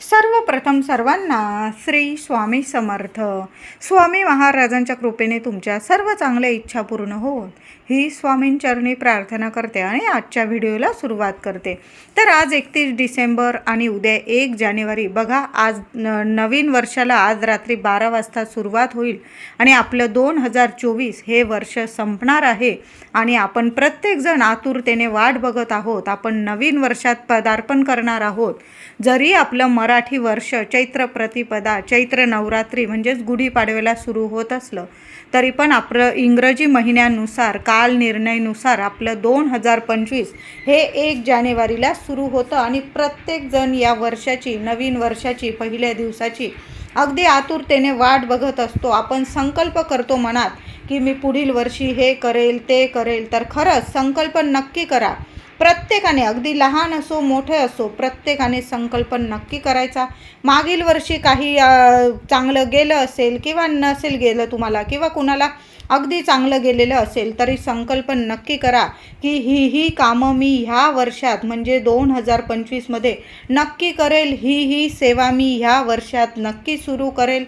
सर्वप्रथम सर्वांना श्री स्वामी समर्थ. स्वामी महाराजांच्या कृपेने तुमच्या सर्व चांगल्या इच्छा पूर्ण होत ही स्वामींचरणी प्रार्थना करते आणि आजच्या व्हिडिओला सुरुवात करते. तर आज एकतीस डिसेंबर आणि उद्या एक जानेवारी. बघा आज न नवीन वर्षाला आज रात्री बारा वाजता सुरुवात होईल आणि आपलं दोन हजार चोवीस हे वर्ष संपणार आहे आणि आपण प्रत्येकजण आतुरतेने वाट बघत आहोत. आपण नवीन वर्षात पदार्पण करणार आहोत. जरी आपलं मराठी वर्ष चैत्र प्रतिपदा चैत्र नवरात्री म्हणजेच गुढीपाडव्याला सुरू होत असलं. तरी पण आपलं इंग्रजी महिन्यानुसार काल निर्णयनुसार आपलं दोन हजार पंचवीस हे एक जानेवारीला सुरू होतं आणि प्रत्येकजण या वर्षाची नवीन वर्षाची पहिल्या दिवसाची अगदी आतुरतेने वाट बघत असतो. आपण संकल्प करतो मनात की मी पुढील वर्षी हे करेल ते करेल. तर खरंच संकल्प नक्की करा. प्रत्येकाने अगदी लहान असो मोठे असो प्रत्येकाने संकल्प नक्की करायचा. मागील वर्षी काही चांगलं गेलं असेल किंवा नसेल गेलं तुम्हाला किंवा कुणाला अगदी चांगलं गेलेलं असेल तरी संकल्प नक्की करा की ही ही कामं मी ह्या वर्षात म्हणजे दोन हजार पंचवीसमध्ये नक्की करेल ही ही सेवा मी ह्या वर्षात नक्की सुरू करेल.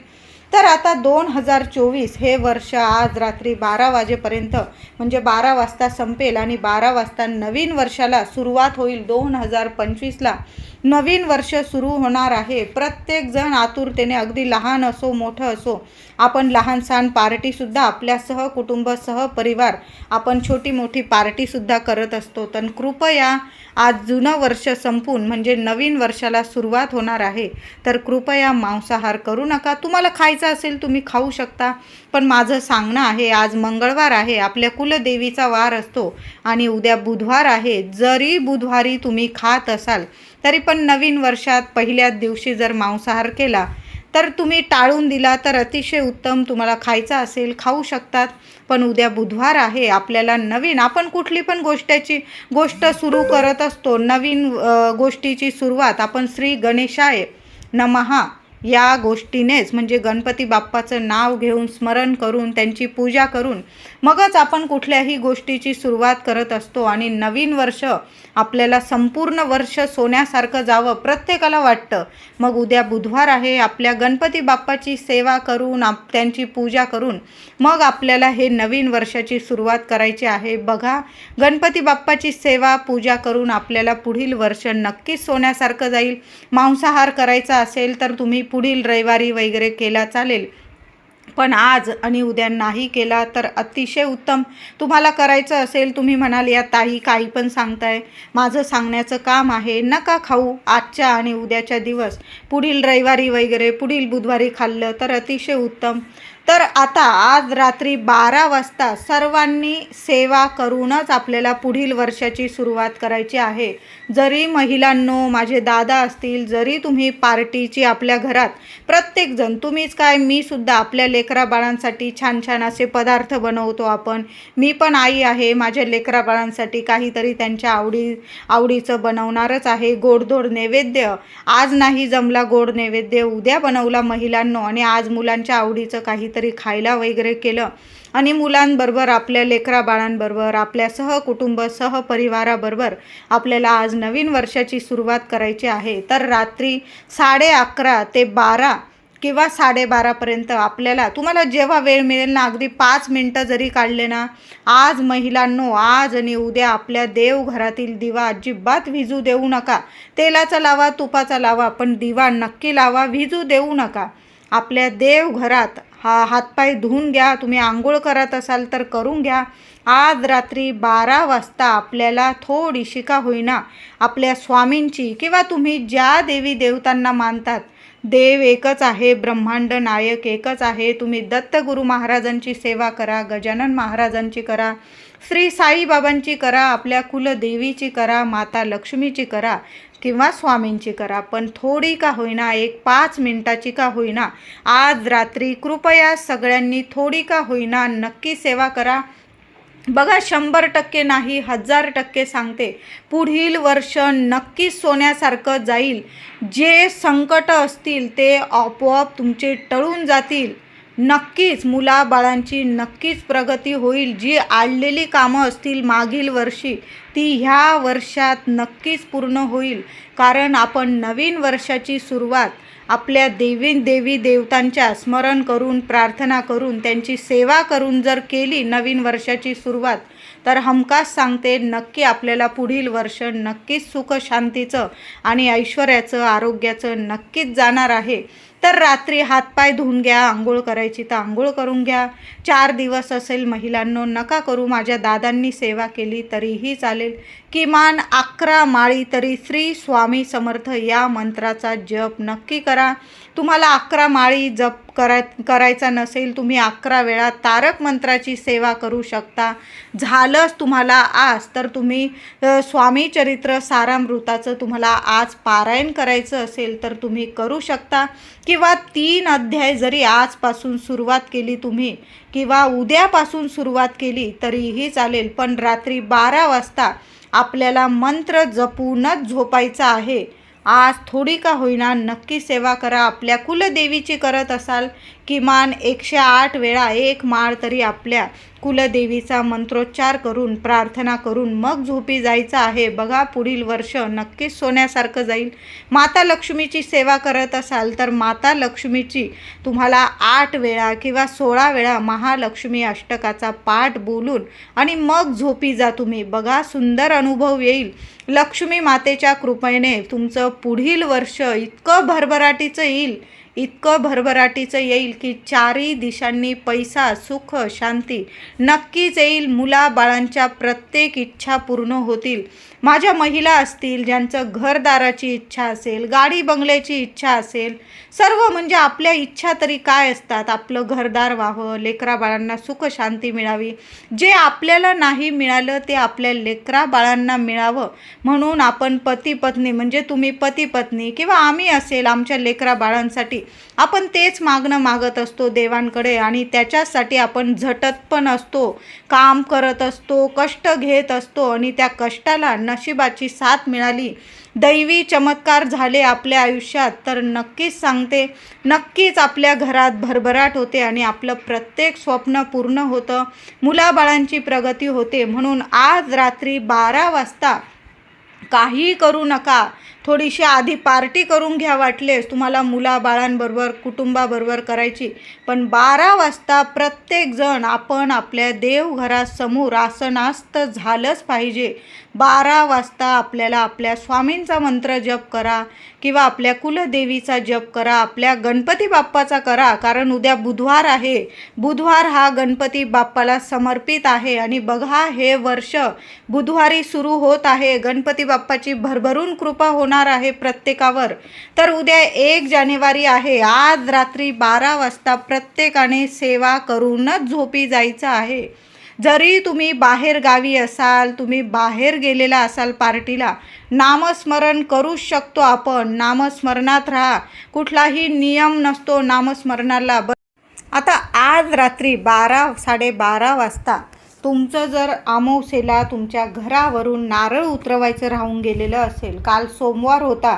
तर आता दोन हजार चोवीस हे वर्ष आज रात्री बारा वाजेपर्यंत म्हणजे बारा वाजता संपेल आणि बारा वाजता नवीन वर्षाला सुरुवात होईल दोन हजार पंचवीसला. नवीन वर्ष सुरू होणार आहे. प्रत्येकजण आतुरतेने अगदी लहान असो मोठं असो आपण लहान सहान पार्टीसुद्धा आपल्या कुटुंबसह परिवार आपण छोटी मोठी पार्टीसुद्धा करत असतो. तर कृपया आज जुनं वर्ष संपून म्हणजे नवीन वर्षाला सुरुवात होणार आहे. तर कृपया मांसाहार करू नका. तुम्हाला खायचं असेल तुम्ही खाऊ शकता. पण माझं सांगणं आहे आज मंगळवार आहे आपल्या कुलदेवीचा वार असतो आणि उद्या बुधवार आहे. जरी बुधवारी तुम्ही खात असाल तरी पण नवीन वर्षात पहिल्याच दिवशी जर मांसाहार केला तर तुम्ही टाळून दिला तर अतिशय उत्तम. तुम्हाला खायचं असेल खाऊ शकतात. पण उद्या बुधवार आहे आपल्याला नवीन आपण कुठली पण गोष्टीची गोष्ट सुरू करत असतो नवीन गोष्टीची सुरुवात आपण श्री गणेशाय नमहा या गोष्टीनेच म्हणजे गणपती बाप्पाचं नाव घेऊन स्मरण करून त्यांची पूजा करून मगच आपण कुठल्याही गोष्टीची सुरुवात करत असतो. आणि नवीन वर्ष आपल्याला संपूर्ण वर्ष सोन्यासारखं जावं प्रत्येकाला वाटतं. मग उद्या बुधवार आहे आपल्या गणपती बाप्पाची सेवा करून आप त्यांची पूजा करून मग आपल्याला हे नवीन वर्षाची सुरुवात करायची आहे. बघा गणपती बाप्पाची सेवा पूजा करून आपल्याला पुढील वर्ष नक्कीच सोन्यासारखं जाईल. मांसाहार करायचा असेल तर तुम्ही पुढील रविवारी वगैरे केला चालेल. पण आज आणि उद्या नाही केला तर अतिशय उत्तम. तुम्हाला करायचं असेल तुम्ही म्हणाल या ताई काही पण सांगताय. माझं सांगण्याचं काम आहे. नका खाऊ आजच्या आणि उद्याच्या दिवस. पुढील रविवारी वगैरे पुढील बुधवारी खाल्लं तर अतिशय उत्तम. तर आता आज रात्री बारा वाजता सर्वांनी सेवा करूनच आपल्याला पुढील वर्षाची सुरुवात करायची आहे. जरी महिलांनो माझे दादा असतील जरी तुम्ही पार्टीची आपल्या घरात प्रत्येकजण तुम्हीच काय मी सुद्धा आपल्या लेकरा बाळांसाठी छान छान असे पदार्थ बनवतो आपण. मी पण आई आहे माझ्या लेकरा बाळांसाठी काहीतरी त्यांच्या आवडी आवडीचं बनवणारच आहे. गोडधोड नैवेद्य. आज नाही जमला गोड नैवेद्य उद्या बनवला महिलांनो. आणि आज मुलांच्या आवडीचं काहीतरी खायला वगैरे केलं. आणि मुलांबरोबर आपल्या लेकरा बाळांबरोबर आपल्या सहकुटुंब सहपरिवाराबरोबर आपल्याला आज नवीन वर्षाची सुरुवात करायची आहे. तर रात्री साडे अकरा ते बारा किंवा साडेबारापर्यंत आपल्याला तुम्हाला जेव्हा वेळ मिळेल ना अगदी पाच मिनटं जरी काढले ना आज महिलांनो आज आणि उद्या आपल्या देवघरातील दिवा अजिबात विजू देऊ नका. तेलाचा लावा तुपाचा लावा पण दिवा नक्की लावा विजू देऊ नका. आपल्या देवघरात हा हातपाय धुवून घ्या तुम्ही आंघोळ करत असाल तर करून घ्या. आज रात्री बारा वाजता आपल्याला थोडीशी का होईना. आपल्या स्वामींची किंवा तुम्ही ज्या देवी देवतांना मानतात देव एकच आहे ब्रह्मांड नायक एकच आहे तुम्ही दत्तगुरू महाराजांची सेवा करा गजानन महाराजांची करा श्री साईबाबांची करा आपल्या कुलदेवीची करा माता लक्ष्मीची करा. किंवा स्वामींची करा पण थोडी का होईना एक पाच मिनिटाची का होईना आज रात्री कृपया सगळ्यांनी थोडी का होईना नक्की सेवा करा. बघा शंभर टक्के नाही हजार टक्के सांगते. पुढील वर्ष नक्कीच सोन्यासारखं जाईल. जे संकट असतील ते आपोआप तुमचे टळून जातील. नक्कीच मुलाबाळांची नक्कीच प्रगती होईल. जी आडलेली कामं असतील मागील वर्षी ती ह्या वर्षात नक्कीच पूर्ण होईल. कारण आपण नवीन वर्षाची सुरुवात आपल्या देवी देवी देवतांच्या स्मरण करून प्रार्थना करून त्यांची सेवा करून जर केली नवीन वर्षाची सुरुवात तर हमखास सांगते नक्की आपल्याला पुढील वर्ष नक्कीच सुख शांतीचं आणि ऐश्वर्याचं आरोग्याचं नक्कीच जाणार आहे. तर रात्री हातपाय धुवून घ्या आंघोळ करायची तर आंघोळ करून घ्या. चार दिवस असेल महिलांनो नका करू माझ्या दादांनी सेवा केली तरीही चालेल. किमान अकरा माळी तरी श्री स्वामी समर्थ या मंत्राचा जप नक्की करा. तुम्हाला अकरा माळी जप कराय करायचा नसेल तुम्ही अकरा वेळा तारक मंत्राची सेवा करू शकता. झालंच तुम्हाला आज तर तुम्ही स्वामी चरित्र सारामृताचं तुम्हाला आज पारायण करायचं असेल तर तुम्ही करू शकता. किंवा तीन अध्याय जरी आजपासून सुरुवात केली तुम्ही किंवा उद्यापासून सुरुवात केली तरीही चालेल पण रात्री बारा वाजता आपल्याला मंत्र जपूनच झोपायचा आहे. आज थोडी का होईना नक्की सेवा करा. आपल्या कुलदेवीची करत असाल किमान एकशे आठ वेळा एक माळ तरी आपल्या कुलदेवीचा मंत्रोच्चार करून प्रार्थना करून मग झोपी जायचं आहे. बघा पुढील वर्ष नक्कीच सोन्यासारखं जाईल. माता लक्ष्मीची सेवा करत असाल तर माता लक्ष्मीची तुम्हाला आठ वेळा किंवा सोळा वेळा महालक्ष्मी अष्टकाचा पाठ बोलून आणि मग झोपी जा तुम्ही. बघा सुंदर अनुभव येईल. लक्ष्मी मातेच्या कृपेने तुमचं पुढील वर्ष इतकं भरभराटीचं येईल. इतकं भरभराटीचं येईल की चारही दिशांनी पैसा सुख शांती नक्कीच येईल. मुलाबाळांच्या प्रत्येक इच्छा पूर्ण होतील. माझ्या महिला असतील ज्यांचं घरदाराची इच्छा असेल गाडी बंगल्याची इच्छा असेल सर्व म्हणजे आपल्या इच्छा तरी काय असतात? आपलं घरदार व्हावं लेकरा बाळांना सुख शांती मिळावी. जे आपल्याला नाही मिळालं ते आपल्या लेकरा बाळांना मिळावं. म्हणून आपण पती पत्नी म्हणजे तुम्ही पती पत्नी किंवा आम्ही असेल आमच्या लेकरा बाळांसाठी आपण तेच मागणं मागत असतो देवांकडे आणि त्याच्यासाठी आपण झटत पण असतो काम करत असतो कष्ट घेत असतो आणि त्या कष्टाला नशिबाची साथ मिळाली. दैवी चमत्कार झाले आपल्या आयुष्यात. तर नक्कीच सांगते नक्कीच आपल्या घरात भरभराट होते आणि आपलं प्रत्येक स्वप्न पूर्ण होतं. मुलाबाळांची प्रगती होते. म्हणून आज रात्री बारा वाजता काही करू नका. थोडीशी आधी पार्टी करून घ्या वाटलेस तुम्हाला मुलाबाळांबरोबर कुटुंबाबरोबर करायची. पण बारा वाजता प्रत्येकजण आपण आपल्या देवघरासमोर आसनास्त झालंच पाहिजे. बारा वाजता आपल्याला आपल्या स्वामींचा मंत्र जप करा किंवा आपल्या कुलदेवीचा जप करा आपल्या गणपती बाप्पाचा करा. कारण उद्या बुधवार आहे. बुधवार हा गणपती बाप्पाला समर्पित आहे. आणि बघा हे वर्ष बुधवारी सुरू होत आहे. गणपती बाप्पाची भरभरून कृपा होणार आहे प्रत्येकावर. तर उद्या एक जानेवारी आहे. आज रात्री बारा वाजता प्रत्येकाने सेवा करूनच झोपी जायचं आहे. जरी तुम्ही बाहेर गावी असाल तुम्ही बाहेर गेलेला असाल पार्टीला नामस्मरण करूच शकतो आपण. नामस्मरणात राहा. कुठलाही नियम नसतो नामस्मरणाला. ब आता आज रात्री बारा साडेबारा वाजता तुमचं जर अमावस्येला तुमच्या घरावरून नारळ उतरवायचं राहून गेलेलं असेल काल सोमवार होता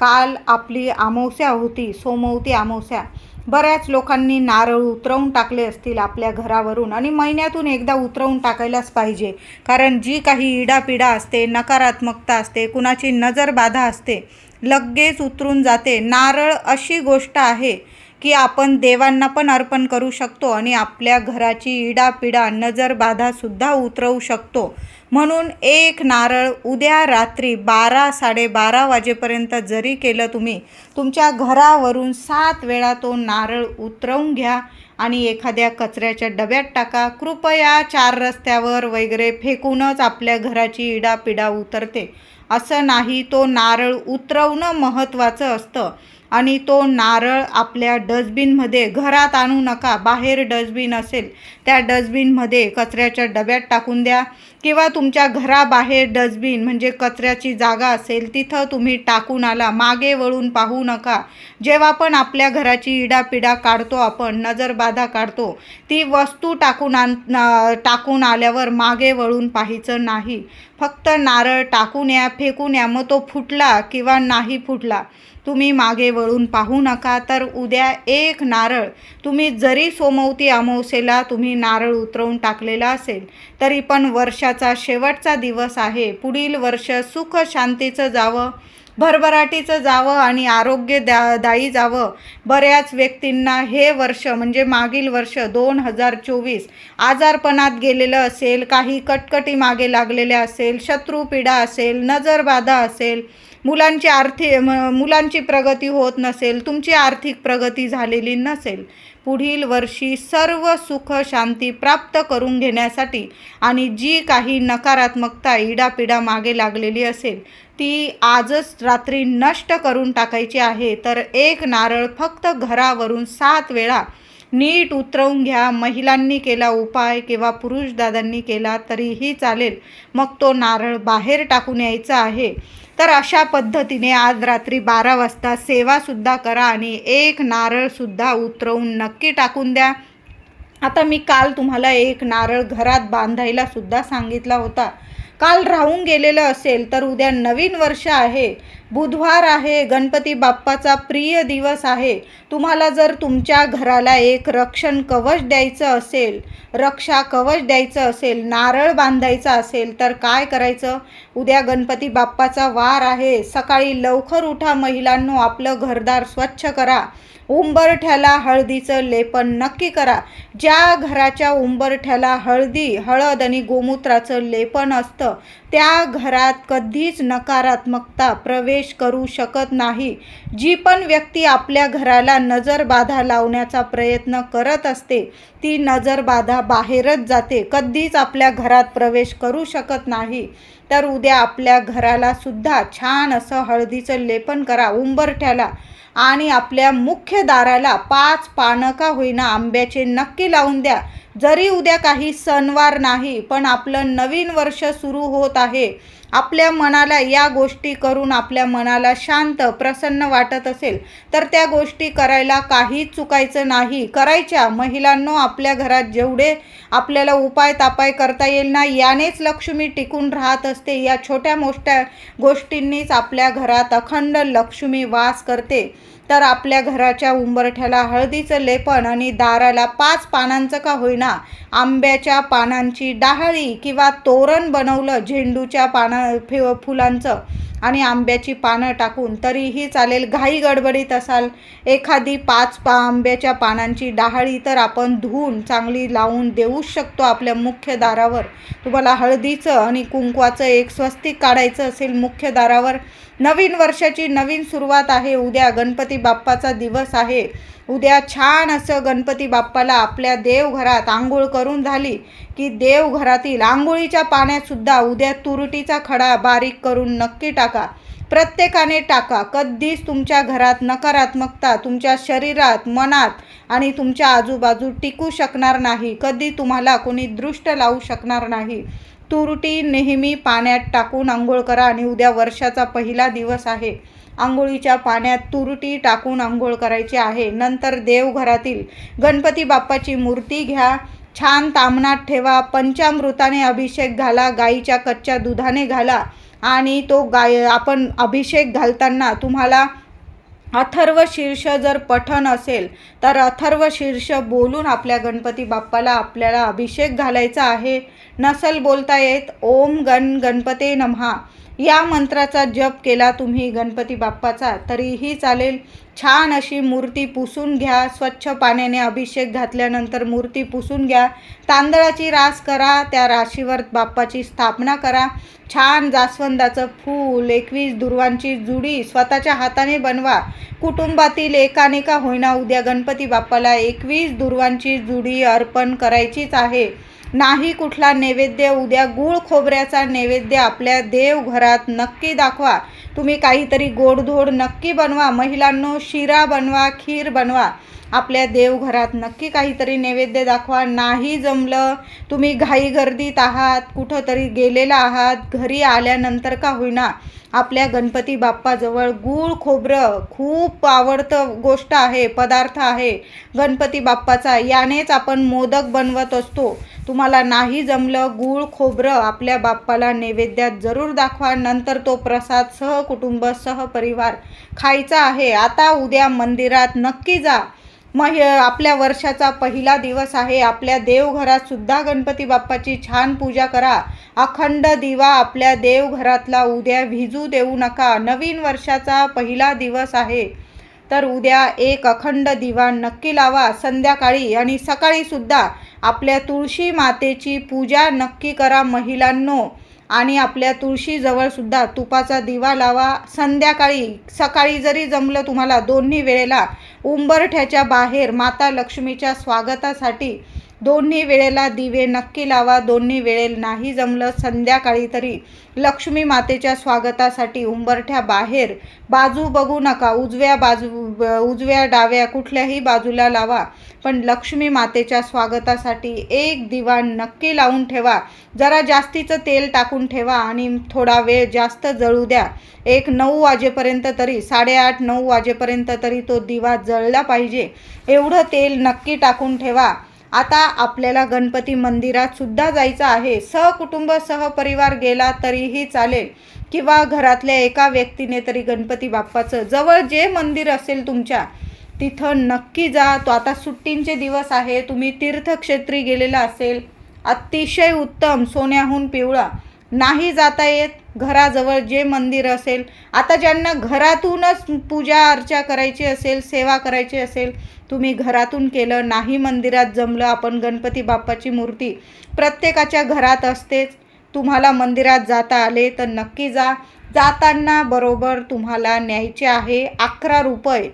काल आपली अमावस्या होती सोमवती अमावस्या बऱ्याच लोकांनी नारळ उतरवून टाकले असतील आपल्या घरावरून आणि महिन्यातून एकदा उतरवून टाकायलाच पाहिजे. कारण जी काही इडापिडा असते नकारात्मकता असते कुणाची नजरबाधा असते लगेच उतरून जाते. नारळ अशी गोष्ट आहे की आपण देवांना पण अर्पण करू शकतो आणि आपल्या घराची इडापिडा नजरबाधासुद्धा उतरवू शकतो. म्हणून एक नारळ उद्या रात्री बारा साडेबारा वाजेपर्यंत जरी केलं तुम्ही तुमच्या घरावरून सात वेळा तो नारळ उतरवून घ्या आणि एखाद्या कचऱ्याच्या डब्यात टाका. कृपया चार रस्त्यावर वगैरे फेकूनच आपल्या घराची इडापिडा उतरते. असं नाही तो नारळ उतरवणं महत्त्वाचं असतं. आणि तो नारळ आपल्या डस्टबिनमध्ये घरात आणू नका बाहेर डस्टबिन असेल त्या डस्टबिनमध्ये कचऱ्याच्या डब्यात टाकून द्या. किंवा तुमच्या घराबाहेर डस्टबिन म्हणजे कचऱ्याची जागा असेल तिथं तुम्ही टाकून आला मागे वळून पाहू नका. जेव्हा पण आपल्या घराची इडापिडा काढतो आपण नजरबाधा काढतो ती वस्तू टाकून आण टाकून आल्यावर मागे वळून पाहायचं नाही. फक्त नारळ टाकून या फेकून या मग तो फुटला किंवा नाही फुटला तुम्ही मागे वळून पाहू नका. तर उद्या एक नारळ तुम्ही जरी सोमवती अमावस्येला तुम्ही नारळ उतरवून टाकलेला असेल तरी पण वर्षा वर्षाचा शेवटचा दिवस आहे. पुढील वर्ष सुख शांतीचं जावं भरभराटीचं जावं आणि आरोग्य द्या दायी जावं. बऱ्याच व्यक्तींना हे वर्ष म्हणजे मागील वर्ष दोन हजार चोवीस आजारपणात गेलेलं असेल काही कटकटी मागे लागलेल्या असेल शत्रुपीडा असेल नजरबाधा असेल मुलांची आर्थिक मुलांची प्रगती होत नसेल तुमची आर्थिक प्रगती झालेली नसेल पुढील वर्षी सर्व सुख शांती प्राप्त करून घेण्यासाठी आणि जी काही नकारात्मकता इडापिडा मागे लागलेली असेल ती आजच रात्री नष्ट करून टाकायची आहे. तर एक नारळ फक्त घरावरून सात वेळा नीट उतरवून घ्या. महिलांनी केला उपाय किंवा पुरुष दादांनी केला तरीही चालेल. मग तो नारळ बाहेर टाकून यायचा आहे. तर अशा पद्धतीने आज रात्री बारा वाजता सेवासुद्धा करा आणि एक नारळसुद्धा उतरवून नक्की टाकून द्या. आता मी काल तुम्हाला एक नारळ घरात बांधायला सुद्धा सांगितला होता. काल राहून गेलेलं असेल तर उद्या नवीन वर्ष आहे. बुधवार आहे गणपती बाप्पाचा प्रिय दिवस आहे. तुम्हाला जर तुमच्या घराला एक रक्षण कवच द्यायचं असेल रक्षा कवच द्यायचं असेल नारळ बांधायचा असेल तर काय करायचं? उद्या गणपती बाप्पाचा वार आहे. सकाळी लवकर उठा महिलांनो आपलं घरदार स्वच्छ करा. उंबरठ्याला हळदीचं लेपन नक्की करा. ज्या घराच्या उंबरठ्याला हळदी हळद आणि गोमूत्राचं लेपन असतं त्या घरात कधीच नकारात्मकता प्रवेश करू शकत नाही. जी पण व्यक्ती आपल्या घराला नजरबाधा लावण्याचा प्रयत्न करत असते ती नजरबाधा बाहेरच जाते. कधीच आपल्या घरात प्रवेश करू शकत नाही. तर उद्या आपल्या घराला सुद्धा छान असं हळदीचं लेपन करा. उंबरठ्याला आणि आपल्या मुख्य दाराला पाच पानं का होईना आंब्याचे नक्की लावून द्या. जरी उद्या काही सणवार नाही पण आपलं नवीन वर्ष सुरू होत आहे. आपल्या मनाला या गोष्टी करून आपल्या मनाला शांत प्रसन्न वाटत असेल तर त्या गोष्टी करायला काहीच चुकायचं नाही. करायच्या महिलांनो आपल्या घरात जेवढे आपल्याला उपाय तापाय करता येईल ना यानेच लक्ष्मी टिकून राहत असते. या छोट्या मोठ्या गोष्टींनीच आपल्या घरात अखंड लक्ष्मी वास करते. तर आपल्या घराच्या उंबरठ्याला हळदीचं लेपन आणि दाराला पाच पानांचं का होईना आंब्याच्या पानांची डाहळी किंवा तोरण बनवलं झेंडूच्या पाना फुलांचं. आणि आंब्याची पानं टाकून तरीही चालेल. घाई गडबडीत असाल. एखादी पाच पा आंब्याच्या पानांची डाहाळी तर आपण धुवून चांगली लावून देऊच शकतो आपल्या मुख्य दारावर. तुम्हाला हळदीचं आणि कुंकवाचं एक स्वस्तिक काढायचं असेल मुख्य दारावर. नवीन वर्षाची नवीन सुरुवात आहे. उद्या गणपती बाप्पाचा दिवस आहे. उद्या छान असं गणपती बाप्पाला आपल्या देवघरात आंघोळ करून झाली की देवघरातील आंघोळीच्या पाण्यातसुद्धा उद्या तुरटीचा खडा बारीक करून नक्की टाका. प्रत्येकाने टाका. कधीच तुमच्या घरात नकारात्मकता तुमच्या शरीरात मनात आणि तुमच्या आजूबाजू टिकू शकणार नाही. कधी तुम्हाला कोणी दृष्ट लावू शकणार नाही. तुरटी नेहमी पाण्यात टाकून आंघोळ करा आणि उद्या वर्षाचा पहिला दिवस आहे. आंघोळीच्या पाण्यात तुरटी टाकून आंघोळ करायची आहे. नंतर देवघरातील गणपती बाप्पाची मूर्ती घ्या. छान तामणात ठेवा. पंचामृताने अभिषेक घाला. गाईच्या कच्च्या दुधाने घाला. आणि तो गाय आपण अभिषेक घालताना तुम्हाला अथर्व शीर्ष जर पठण असेल तर अथर्व शीर्ष बोलून आपल्या गणपती बाप्पाला आपल्याला अभिषेक घालायचा आहे. नसल बोलता येत ओम गण गणपते नमहा. या मंत्राचा जप केला तुम्ही गणपती बाप्पाचा तरीही चालेल. छान अशी मूर्ती पुसून घ्या स्वच्छ पाण्याने अभिषेक घातल्यानंतर मूर्ती पुसून घ्या. तांदळाची रास करा त्या राशीवर बाप्पाची स्थापना करा. छान जास्वंदाचं फूल एकवीस दुर्वांची जुडी स्वतःच्या हाताने बनवा. कुटुंबातील एकाने का होईना उद्या गणपती बाप्पाला एकवीस दुर्वांची जुडी अर्पण करायचीच आहे. नाही कुठला नैवेद्य उद्या गूळ खोबऱ्याचा नैवेद्य आपल्या देवघरात नक्की दाखवा. तुम्ही काहीतरी गोडधोड नक्की बनवा. महिलांनो शिरा बनवा खीर बनवा. आपल्या देवघरात नक्की काहीतरी नैवेद्य दाखवा. नाही जमलं तुम्ही घाई गर्दीत आहात कुठंतरी गेलेला आहात घरी आल्यानंतर का होईना. आपल्या गणपती बाप्पाजवळ गूळ खोबरं खूप आवडतं गोष्ट आहे पदार्थ आहे. गणपती बाप्पाचा यानेच आपण मोदक बनवत असतो. तुम्हाला नाही जमलं गूळ खोबरं आपल्या बाप्पाला नैवेद्यात जरूर दाखवा. नंतर तो प्रसाद सहकुटुंब सहपरिवार खायचा आहे. आता उद्या मंदिरात नक्की जा. मग हे आपल्या वर्षाचा पहिला दिवस आहे. आपल्या देवघरात सुद्धा गणपती बाप्पाची छान पूजा करा. अखंड दिवा आपल्या देवघरातला. उद्या भिजू देऊ नका. नवीन वर्षाचा पहिला दिवस आहे. तर उद्या एक अखंड दिवा नक्की लावा. संध्याकाळी आणि सकाळी सुद्धा आपल्या तुळशी मातेची पूजा नक्की करा महिलांनो. आणि आपल्या तुळशीजवळसुद्धा तुपाचा दिवा लावा. संध्याकाळी सकाळी जरी जमलं तुम्हाला दोन्ही वेळेला उंबरठ्याच्या बाहेर माता लक्ष्मीच्या स्वागतासाठी दोन्ही वेळेला दिवे नक्की लावा दोन्ही वेळेला नाही जमलं संध्याकाळी तरी. लक्ष्मी मातेच्या स्वागतासाठी उंबरठ्या बाहेर. बाजू बघू नका उजव्या बाजू उजव्या डाव्या कुठल्याही बाजूला लावा. पण लक्ष्मी मातेच्या स्वागतासाठी एक दिवा नक्की लावून ठेवा. जरा जास्तीचं तेल टाकून ठेवा आणि थोडा वेळ जास्त जळू द्या. एक नऊ वाजेपर्यंत तरी साडेआठ नऊ वाजेपर्यंत तरी तो दिवा जळला पाहिजे. एवढं तेल नक्की टाकून ठेवा. आता आपल्याला गणपती मंदिरात सुद्धा जायचं आहे. सहकुटुंब सहपरिवार गेला तरीही चालेल. किंवा घरातल्या एका व्यक्तीने तरी गणपती बाप्पाचं जवळ जे मंदिर असेल तुमच्या तिथं नक्की जा. तो आता सुट्टींचे दिवस आहे. तुम्ही तीर्थक्षेत्री गेलेला असेल. अतिशय उत्तम सोन्याहून पिवळा. नाही जाता येत. घराजवळ जे मंदिर असेल आता ज्यांना घरातूनच पूजा अर्चा करायची असेल सेवा करायची असेल तुम्ही घरातून केलं नाही मंदिरात जमलं आपण गणपती बाप्पाची मूर्ती प्रत्येकाच्या घरात असतेच. तुम्हाला मंदिरात जाता आले तर नक्की जा. जाताना बरोबर तुम्हाला न्यायचे आहे अकरा रुपये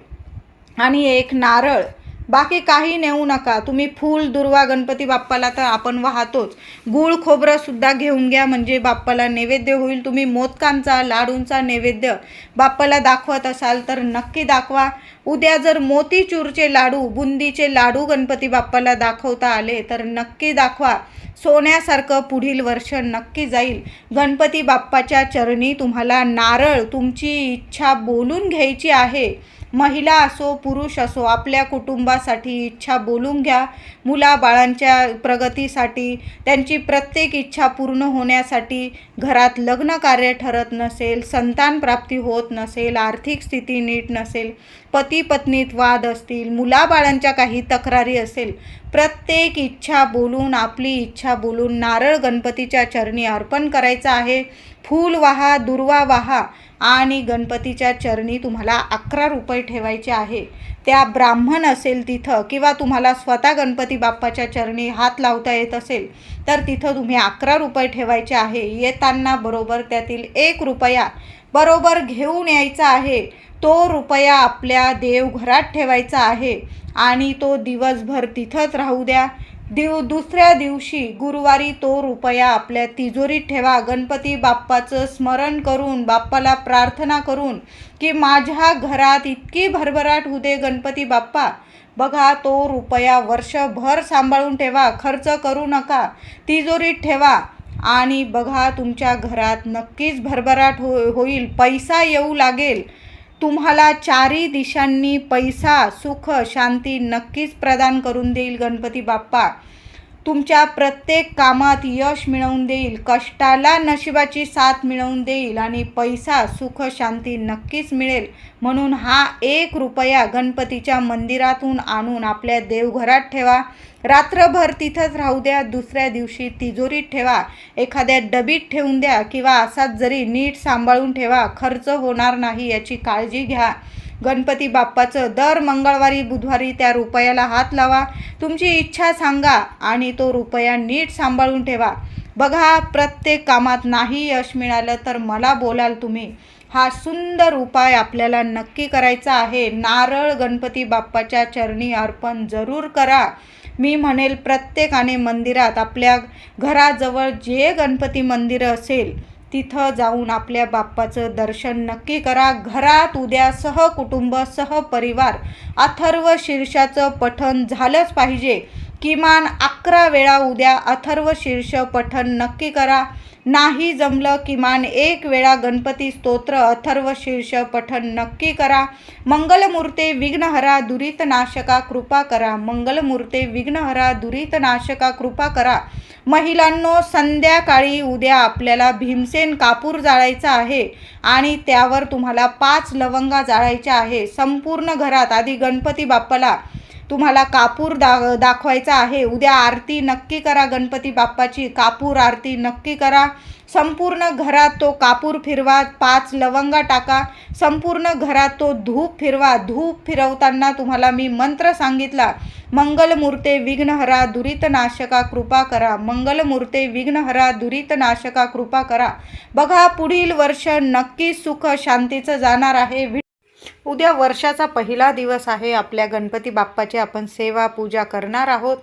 आणि एक नारळ. बाकी काही नेऊ नका. तुम्ही फूल दुर्वा गणपती बाप्पाला तर आपण वाहतोच. गूळ खोबरंसुद्धा घेऊन घ्या म्हणजे बाप्पाला नैवेद्य होईल. तुम्ही मोदकांचा लाडूंचा नैवेद्य बाप्पाला दाखवत असाल तर नक्की दाखवा. उद्या जर मोतीचूरचे लाडू बुंदीचे लाडू गणपती बाप्पाला दाखवता आले तर नक्की दाखवा. सोन्यासारखं पुढील वर्ष नक्की जाईल. गणपती बाप्पाच्या चरणी तुम्हाला नारळ तुमची इच्छा बोलून घ्यायची आहे. महिला असो पुरुष असो आपल्या कुटुंबासाठी इच्छा बोलून घ्या. मुलाबाळांच्या प्रगतीसाठी त्यांची प्रत्येक इच्छा पूर्ण होण्यासाठी घरात लग्न कार्य ठरत नसेल संतान प्राप्ती होत नसेल आर्थिक स्थिती नीट नसेल पती पत्नीत वाद असतील मुलाबाळांच्या काही तक्रारी असेल प्रत्येक इच्छा बोलून आपली इच्छा बोलून नारळ गणपतीच्या चरणी अर्पण करायचं आहे. फूल वाहा दुर्वा वाहा आणि गणपतीच्या चरणी तुम्हाला अकरा रुपये ठेवायचे आहे. त्या ब्राह्मण असेल तिथं किंवा तुम्हाला स्वतः गणपती बाप्पाच्या चरणी हात लावता येत असेल तर तिथं तुम्ही अकरा रुपये ठेवायचे आहे. येताना बरोबर त्यातील एक रुपया बरोबर घेऊन यायचा आहे. तो रुपया आपल्या देवघरात ठेवायचा आहे आणि तो दिवसभर तिथंच राहू द्या. दिव दुसऱ्या दिवशी गुरुवारी तो रुपया आपल्या तिजोरीत ठेवा. गणपती बाप्पाचं स्मरण करून बाप्पाला प्रार्थना करून की माझ्या घरात इतकी भरभराट होऊ दे गणपती बाप्पा. बघा तो रुपया वर्षभर सांभाळून ठेवा. खर्च करू नका. तिजोरीत ठेवा. आणि बघा तुमच्या घरात नक्कीच भरभराट हो होईल. पैसा येऊ लागेल. तुम्हाला चारी दिशांनी पैसा सुख शांती नक्कीच प्रदान करून देईल गणपती बाप्पा. तुमच्या प्रत्येक कामात यश मिळवून देईल कष्टाला नशिबाची साथ मिळवून देईल आणि पैसा सुख शांती नक्कीच मिळेल. म्हणून हा एक रुपया गणपतीच्या मंदिरातून आणून आपल्या देवघरात ठेवा. रात्रभर तिथंच राहू द्या दुसऱ्या दिवशी तिजोरीत ठेवा. एखाद्या डबीत ठेवून द्या किंवा असाच जरी नीट सांभाळून ठेवा खर्च होणार नाही याची काळजी घ्या. गणपती बाप्पाचं दर मंगळवारी बुधवारी त्या रुपयाला हात लावा. तुमची इच्छा सांगा आणि तो रुपया नीट सांभाळून ठेवा. बघा प्रत्येक कामात नाही यश मिळालं तर मला बोलाल तुम्ही. हा सुंदर उपाय आपल्याला नक्की करायचा आहे. नारळ गणपती बाप्पाच्या चरणी अर्पण जरूर करा. मी म्हणेल प्रत्येकाने मंदिरात आपल्या घराजवळ जे गणपती मंदिरं असेल तिथं जाऊन आपल्या बाप्पाचं दर्शन नक्की करा. घरात उद्या सहकुटुंब सहपरिवार अथर्व शीर्षाचं पठण झालंच पाहिजे. किमान अकरा वेळा उद्या अथर्व शीर्ष पठण नक्की करा. नाही जमलं किमान एक वेळा गणपती स्तोत्र अथर्व शीर्ष पठण नक्की करा. मंगलमूर्ते विघ्नहरा दुरित नाशका कृपा करा. मंगलमूर्ते विघ्नहरा दुरित नाशका कृपा करा. महिलांनो संध्याकाळी उद्या आपल्याला भीमसेन कापूर जाळायचा आहे आणि त्यावर तुम्हाला पाच लवंगा जाळायच्या आहे. संपूर्ण घरात आधी गणपती बाप्पाला तुम्हाला कापूर दा दाखवायचा आहे. उद्या आरती नक्की करा गणपती बाप्पाची. कापूर आरती नक्की करा. संपूर्ण घरात तो कापूर फिरवा पाच लवंगा टाका. संपूर्ण घरात तो धूप फिरवा. धूप फिरवताना तुम्हाला मी मंत्र सांगितला. मंगलमूर्ते विघ्नहरा दुरितनाशका कृपा करा. मंगलमूर्ते विघ्नहरा दुरितनाशका कृपा करा. बघा पुढील वर्ष नक्की सुख शांतीचं जाणार आहे. वि- उद्या वर्षाचा पहिला दिवस आहे. आपल्या गणपती बाप्पाची आपण सेवा पूजा करणार आहोत.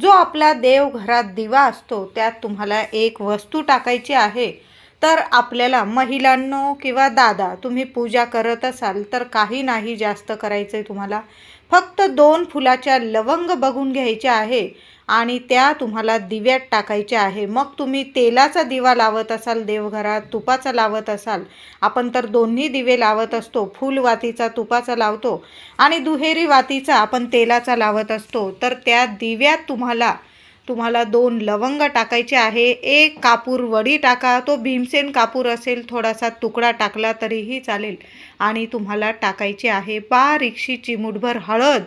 जो आपला देव घरात दिवा असतो त्यात तुम्हाला एक वस्तू टाकायची आहे. तर आपल्याला महिलांनो किंवा दादा तुम्ही पूजा करत असाल तर काही नाही जास्त करायचं आहे तुम्हाला. फक्त दोन फुलाच्या लवंग बघून घ्यायच्या आहे. आणि त्या तुम्हाला दिव्यात टाकायच्या आहे. मग तुम्ही तेलाचा दिवा लावत असाल देवघरात तुपाचा लावत असाल आपण तर दोन्ही दिवे लावत असतो फुलवातीचा तुपाचा लावतो आणि दुहेरी वातीचा आपण तेलाचा लावत असतो. तर त्या दिव्यात तुम्हाला तुम्हाला दोन लवंग टाकायचे आहे. एक कापूर वडी टाका तो भीमसेन कापूर असेल थोडासा तुकडा टाकला तरीही चालेल. आणि तुम्हाला टाकायचे आहे बारीकशी चिमुटभर हळद.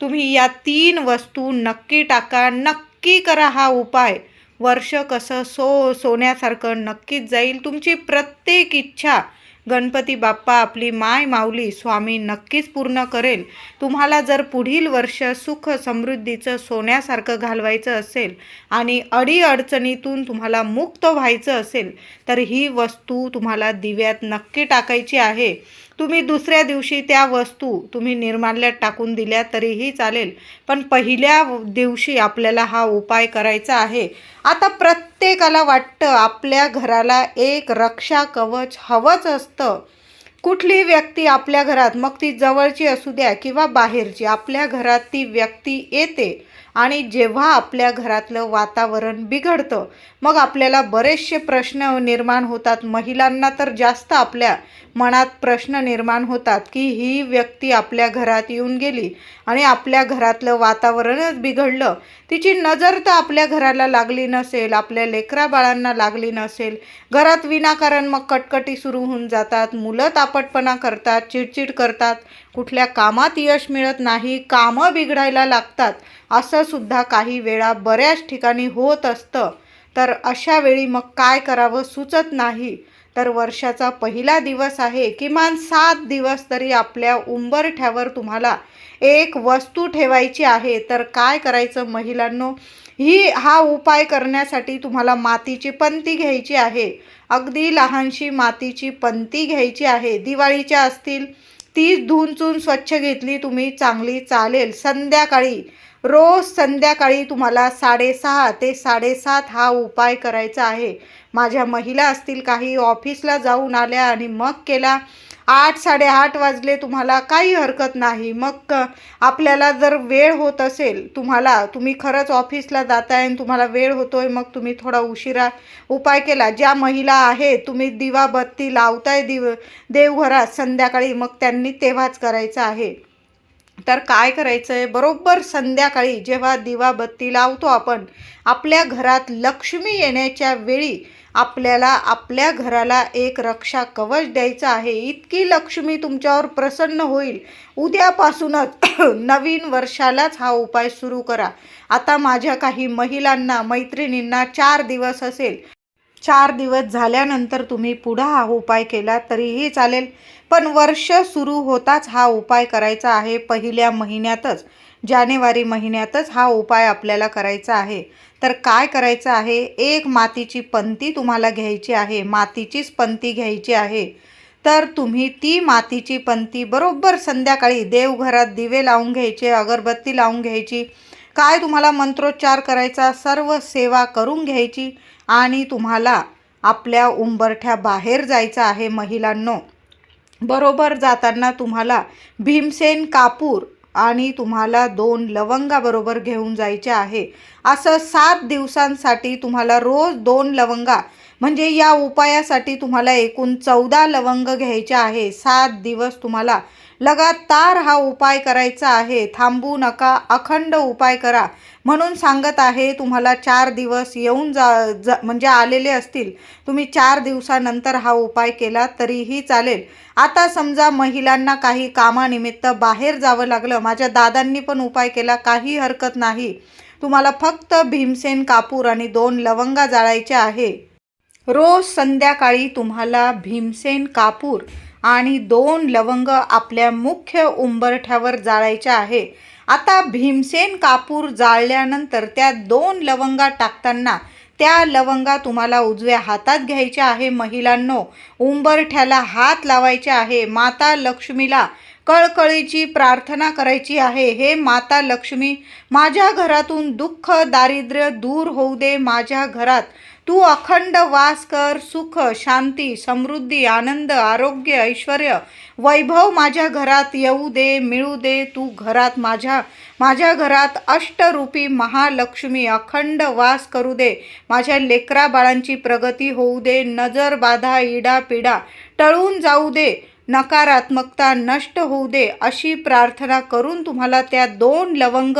तुम्ही या तीन वस्तू नक्की टाका नक्की करा हा उपाय. वर्ष कसं सो सोन्यासारखं नक्कीच जाईल. तुमची प्रत्येक इच्छा गणपती बाप्पा आपली माय माऊली स्वामी नक्कीच पूर्ण करेल. तुम्हाला जर पुढील वर्ष सुख समृद्धीचं सोन्यासारखं घालवायचं असेल आणि अडीअडचणीतून तुम्हाला मुक्त व्हायचं असेल तर ही वस्तू तुम्हाला दिव्यात नक्की टाकायची आहे. तुम्ही दुसऱ्या दिवशी त्या वस्तू तुम्ही निर्माल्यात टाकून दिल्या तरीही चालेल. पण पहिल्या दिवशी आपल्याला हा उपाय करायचा आहे. आता प्रत्येकाला वाटतं आपल्या घराला एक रक्षा कवच हवंच असतं. कुठली व्यक्ती आपल्या घरात मग ती जवळची असू द्या किंवा बाहेरची आपल्या घरात ती व्यक्ती येते आणि जेव्हा आपल्या घरातलं वातावरण बिघडतं मग आपल्याला बरेचसे प्रश्न निर्माण होतात. महिलांना तर जास्त आपल्या मनात प्रश्न निर्माण होतात की ही व्यक्ती आपल्या घरात येऊन गेली आणि आपल्या घरातलं वातावरणच बिघडलं. तिची नजर तर आपल्या घराला लागली नसेल आपल्या लेकरा बाळांना लागली नसेल. घरात विनाकारण मग कटकटी सुरू होऊन जातात. मुलं तापटपणा करतात चिडचिड करतात. कुठल्या कामात यश मिळत नाही कामं बिघडायला लागतात असं सुद्धा काही वेळा बऱ्याच ठिकाणी होत असतं. तर अशा वेळी मग काय करावं सुचत नाही. तर वर्षाचा पहिला दिवस आहे किमान सात दिवस तरी आपल्या उंबरठ्यावर तुम्हाला एक वस्तू ठेवायची आहे. तर काय करायचं महिलांनो? ही हा उपाय करण्यासाठी तुम्हाला मातीची पंती घ्यायची आहे. अगदी लहानशी मातीची पंती घ्यायची आहे. दिवाळीच्या असतील ती धुवून चून स्वच्छ घेतली तुम्ही चांगली चालेल. संध्याकाळी रोज संध्याकाळी तुम्हाला साडेसहा ते साडेसात हा उपाय करायचा आहे. माझ्या महिला असतील काही ऑफिसला जाऊन आल्या आणि मग केला आठ साडेआठ वाजले तुम्हाला काही हरकत नाही. मग आपल्याला जर वेळ होत असेल तुम्हाला तुम्ही खरंच ऑफिसला जाताय आणि तुम्हाला वेळ होतोय मग तुम्ही थोडा उशिरा उपाय केला. ज्या महिला आहेत तुम्ही दिवा बत्ती लावताय दिव देवघरात संध्याकाळी मग त्यांनी तेव्हाच करायचं आहे. तर काय करायचं आहे बरोबर संध्याकाळी जेव्हा दिवा बत्ती लावतो आपण आपल्या घरात लक्ष्मी येण्याच्या वेळी आपल्याला आपल्या घराला एक रक्षा कवच द्यायचं आहे. इतकी लक्ष्मी तुमच्यावर प्रसन्न होईल. उद्यापासूनच नवीन वर्षालाच हा उपाय सुरू करा. आता माझ्या काही महिलांना मैत्रिणींना चार दिवस असेल. चार दिवस झाल्यानंतर तुम्ही पुढं हा उपाय केला तरीही चालेल. पण वर्ष सुरू होताच हा उपाय करायचा आहे पहिल्या महिन्यातच. जानेवारी महिन्यातच हा उपाय आपल्याला करायचा आहे. तर काय करायचं आहे? एक मातीची पंती तुम्हाला घ्यायची आहे. मातीचीच पंती घ्यायची आहे. तर तुम्ही ती मातीची पंती बरोबर संध्याकाळी देवघरात दिवे लावून घ्यायचे अगरबत्ती लावून घ्यायची. काय तुम्हाला मंत्रोच्चार करायचा? सर्व सेवा करून घ्यायची आणि तुम्हाला आपल्या उंबरठ्या बाहेर जायचं आहे महिलांनो. बरोबर जाताना तुम्हाला भीमसेन कापूर आणि तुम्हाला दोन लवंगाबरोबर घेऊन जायचे आहे. असं सात दिवसांसाठी तुम्हाला रोज दोन लवंगा म्हणजे या उपायासाठी तुम्हाला एकूण चौदा लवंग घ्यायचे आहे. सात दिवस तुम्हाला लगातार हा उपाय करायचा आहे. थांबू नका अखंड उपाय करा. म्हणून सांगत आहे तुम्हाला चार दिवस येऊन जा जा म्हणजे आलेले असतील. तुम्ही चार दिवसानंतर हा उपाय केला तरीही चालेल. आता समजा महिलांना काही कामानिमित्त बाहेर जावं लागलं. माझ्या दादांनी पण उपाय केला काही हरकत नाही. तुम्हाला फक्त भीमसेन कापूर आणि दोन लवंगा जाळायच्या आहे. रोज संध्याकाळी तुम्हाला भीमसेन कापूर आणि दोन लवंग आपल्या मुख्य उंबरठ्यावर जाळायचे आहे. आता भीमसेन कापूर जाळल्यानंतर त्या दोन लवंगा टाकताना त्या लवंगा तुम्हाला उजव्या हातात घ्यायच्या आहे. महिलांनो उंबरठ्याला हात लावायचे आहे. माता लक्ष्मीला कळकळीची प्रार्थना करायची आहे. हे माता लक्ष्मी माझ्या घरातून दुःख दारिद्र्य दूर होऊ दे. माझ्या घरात तू अखंड वास कर सुख शांती समृद्धी आनंद आरोग्य ऐश्वर वैभव माझ्या घरात येऊ दे मिळू दे. तू घरात माझ्या माझ्या घरात अष्टरूपी महालक्ष्मी अखंड वास करू दे. माझ्या लेकरा बाळांची प्रगती होऊ दे. नजर बाधा इडा पिडा टळून जाऊ दे. नकारात्मकता नष्ट होऊ दे अशी प्रार्थना करून तुम्हाला त्या दोन लवंग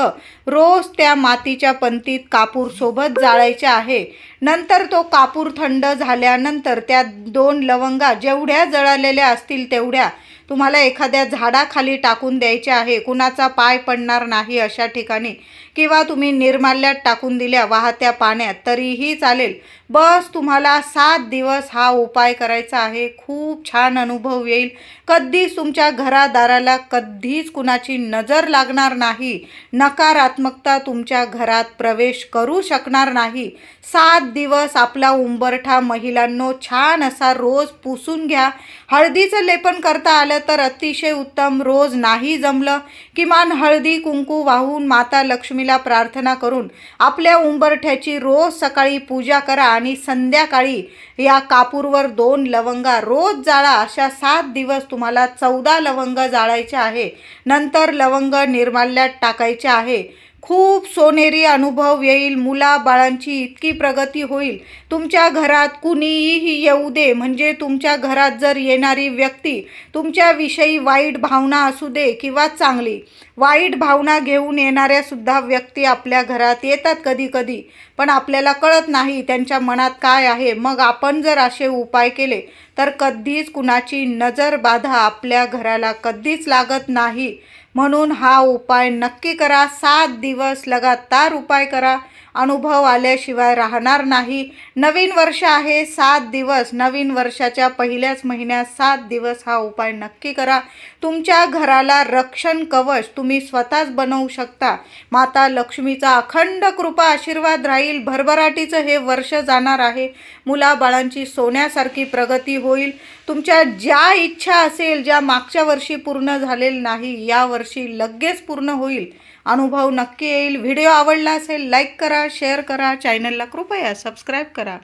रोज त्या मातीच्या पंतीत कापूरसोबत जाळायचे आहे. नंतर तो कापूर थंड झाल्यानंतर त्या दोन लवंगा जेवढ्या जळालेल्या असतील तेवढ्या तुम्हाला एखाद्या झाडाखाली टाकून द्यायचे आहे. कुणाचा पाय पडणार नाही अशा ठिकाणी. किंवा तुम्ही निर्माल्यात टाकून दिल्या वाहत्या पाण्यात तरीही चालेल. बस तुम्हाला सात दिवस हा उपाय करायचा आहे. खूप छान अनुभव येईल. कधीच तुमच्या घरादाराला कधीच कुणाची नजर लागणार नाही. नकारात्मकता तुमच्या घरात प्रवेश करू शकणार नाही. सात दिवस आपला उंबरठा महिलांनो छान असा रोज पुसून घ्या. हळदीचं लेपन करता आलं तर अतिशय उत्तम. रोज नाही जमलं. किमान हळदी कुंकू वाहून माता लक्ष्मी लक्ष्मीला प्रार्थना करून आपल्या उंबरठ्याची रोज सकाळी पूजा करा आणि संध्याकाळी या कापूरवर दोन लवंगा रोज जाळा. अशा सात दिवस तुम्हाला चौदा लवंग जाळायचे आहे. नंतर लवंग निर्माल्यात टाकायचे आहे. खूप सोनेरी अनुभव येईल मुला बाळांची इतकी प्रगती होईल. तुमच्या घरात कुणीही येऊ दे म्हणजे तुमच्या घरात जर येणारी व्यक्ती तुमच्याविषयी वाईट भावना असू दे किंवा चांगली वाईट भावना घेऊन येणाऱ्या सुद्धा व्यक्ती आपल्या घरात येतात कधी कधी पण आपल्याला कळत नाही त्यांच्या मनात काय आहे. मग आपण जर असे उपाय केले तर कधीच कुणाची नजर बाधा आपल्या घराला कधीच लागत नाही. म्हणून हा उपाय नक्की करा. सात दिवस लगातार उपाय करा. अनुभव आल्याशिवाय राहणार नाही. नवीन वर्ष आहे सात दिवस. नवीन वर्षाच्या पहिल्याच महिन्यात सात दिवस हा उपाय नक्की करा. तुमच्या घराला रक्षण कवच तुम्ही स्वतःच बनवू शकता. माता लक्ष्मीचा अखंड कृपा आशीर्वाद राहील. भरभराटीचं हे वर्ष जाणार आहे. मुलाबाळांची सोन्यासारखी प्रगती होईल. तुमच्या ज्या इच्छा असेल ज्या मागच्या वर्षी पूर्ण झालेल नाही या वर्षी लगेच पूर्ण होईल. अनुभव नक्की येईल. व्हिडिओ आवडला असेल लाईक करा शेअर करा चॅनलला कृपया सबस्क्राईब करा.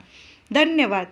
धन्यवाद.